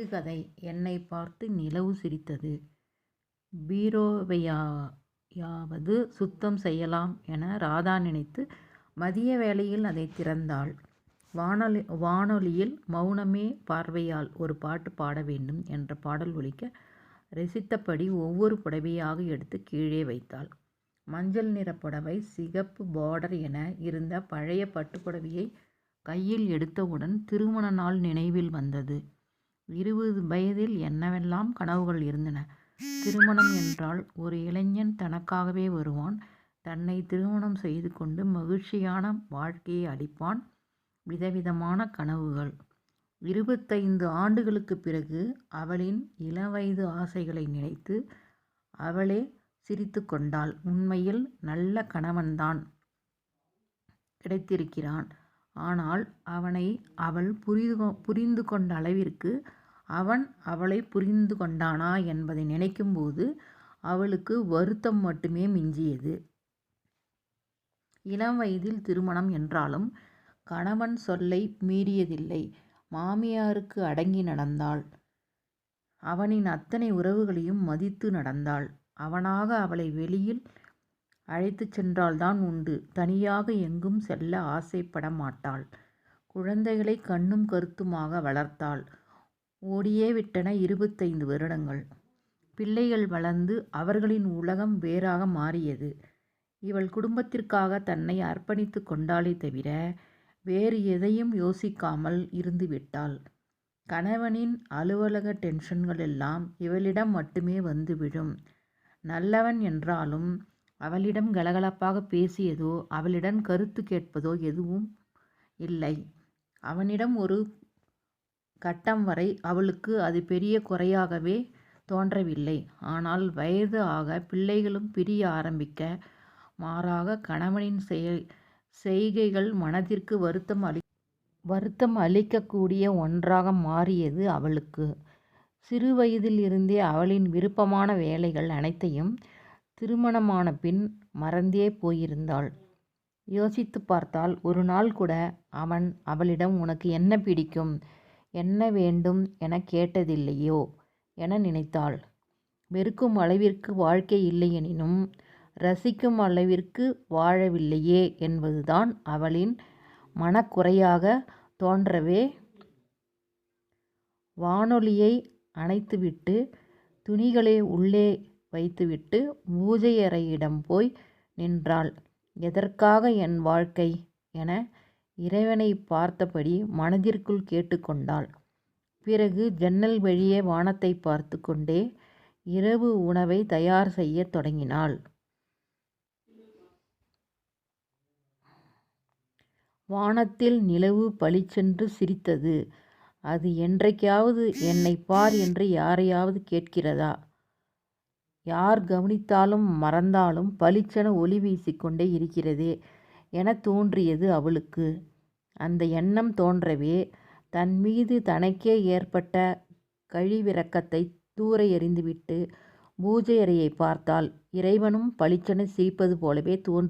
சிறுகதை என்னை பார்த்து நிலவு சிரித்தது. பீரோவையாவது சுத்தம் செய்யலாம் என ராதா நினைத்து மதிய வேளையில் அதை திறந்தாள். வானொலி வானொலியில் மௌனமே பார்வையால் ஒரு பாட்டு பாட வேண்டும் என்ற பாடல் ஒலிக்க ரசித்தபடி ஒவ்வொரு புடவையாக எடுத்து கீழே வைத்தாள். மஞ்சள் நிற புடவை சிகப்பு பார்டர் என இருந்த பழைய பட்டுப்புடவையை கையில் எடுத்தவுடன் திருமண நாள் நினைவில் வந்தது. இருபது வயதில் என்னவெல்லாம் கனவுகள் இருந்தன. திருமணம் என்றால் ஒரு இளைஞன் தனக்காகவே வருவான். தன்னை திருமணம் செய்து கொண்டு மகிழ்ச்சியான வாழ்க்கையை அளிப்பான். விதவிதமான கனவுகள். இருபத்தைந்து ஆண்டுகளுக்குப் பிறகு அவளின் இளவயது ஆசைகளை நினைத்து அவளே சிரித்து கொண்டாள். உண்மையில் நல்ல கணவன்தான் கிடைத்திருக்கிறான். ஆனால் அவனை அவள் புரிந்து கொண்ட அளவிற்கு அவன் அவளை புரிந்து கொண்டானா என்பதை நினைக்கும்போது அவளுக்கு வருத்தம் மட்டுமே மிஞ்சியது. இளம் வயதில் திருமணம் என்றாலும் கணவன் சொல்லை மீறியதில்லை. மாமியாருக்கு அடங்கி நடந்தாள். அவனின் அத்தனை உறவுகளையும் மதித்து நடந்தாள். அவனாக அவளை வெளியில் அழைத்துச் சென்றால்தான் உண்டு. தனியாக எங்கும் செல்ல ஆசைப்பட மாட்டாள். குழந்தைகளை கண்ணும் கருத்துமாக வளர்த்தாள். ஓடியே விட்டன இருபத்தைந்து வருடங்கள். பிள்ளைகள் வளர்ந்து அவர்களின் உலகம் வேறாக மாறியது. இவள் குடும்பத்திற்காக தன்னை அர்ப்பணித்து கொண்டாளே தவிர வேறு எதையும் யோசிக்காமல் இருந்து விட்டாள். கணவனின் அலுவலக டென்ஷன்கள் எல்லாம் இவளிடம் மட்டுமே வந்து விழும். நல்லவன் என்றாலும் அவளிடம் கலகலப்பாக பேசியதோ அவளிடம் கருத்து கேட்பதோ எதுவும் இல்லை. அவனிடம் ஒரு கட்டம் வரை அவளுக்கு அது பெரிய குறையாகவே தோன்றவில்லை. ஆனால் வயது ஆக பிள்ளைகளும் பிரிய ஆரம்பிக்க மாறாக கணவனின் செய்கைகள் மனதிற்கு வருத்தம் அளி வருத்தம் அளிக்கக்கூடிய ஒன்றாக மாறியது அவளுக்கு. சிறு வயதிலிருந்தே அவளின் விருப்பமான வேலைகள் அனைத்தையும் திருமணமான பின் மறந்தே போயிருந்தாள். யோசித்துப் பார்த்தால் ஒரு நாள் கூட அவன் அவளிடம் உனக்கு என்ன பிடிக்கும்? என்ன வேண்டும்? எனக் கேட்டதில்லையோ என நினைத்தாள். வெறுக்கும் அளவிற்கு வாழ்க்கை இல்லையெனினும் ரசிக்கும் அளவிற்கு வாழவில்லையே என்பதுதான் அவளின் மனக்குறையாகத் தோன்றவே வானொலியை அணைத்துவிட்டு துணிகளை உள்ளே வைத்துவிட்டு பூஜையறையிடம் போய் நின்றாள். எதற்காக என் வாழ்க்கை? என இறைவனைப் பார்த்தபடி மனதிற்குள் கேட்டுக்கொண்டாள் பிறகு ஜன்னல் வழியே வானத்தை பார்த்து கொண்டே இரவு உணவை தயார் செய்யத் தொடங்கினாள். வானத்தில் நிலவு பளிச்சென்று சிரித்தது. அது என்றைக்காவது என்னை பார் என்று யாரையாவது கேட்கிறதா? யார் கவனித்தாலும் மறந்தாலும் பளிச்சென ஒளி வீசிக்கொண்டே இருக்கிறதே என தோன்றியது அவளுக்கு. அந்த எண்ணம் தோன்றவே தன் மீது தனக்கே ஏற்பட்ட கழிவிறக்கத்தை தூர எறிந்துவிட்டு பூஜை அறையை பார்த்தால் இறைவனும் பளிச்சென சிரிப்பது போலவே தோன்றியது.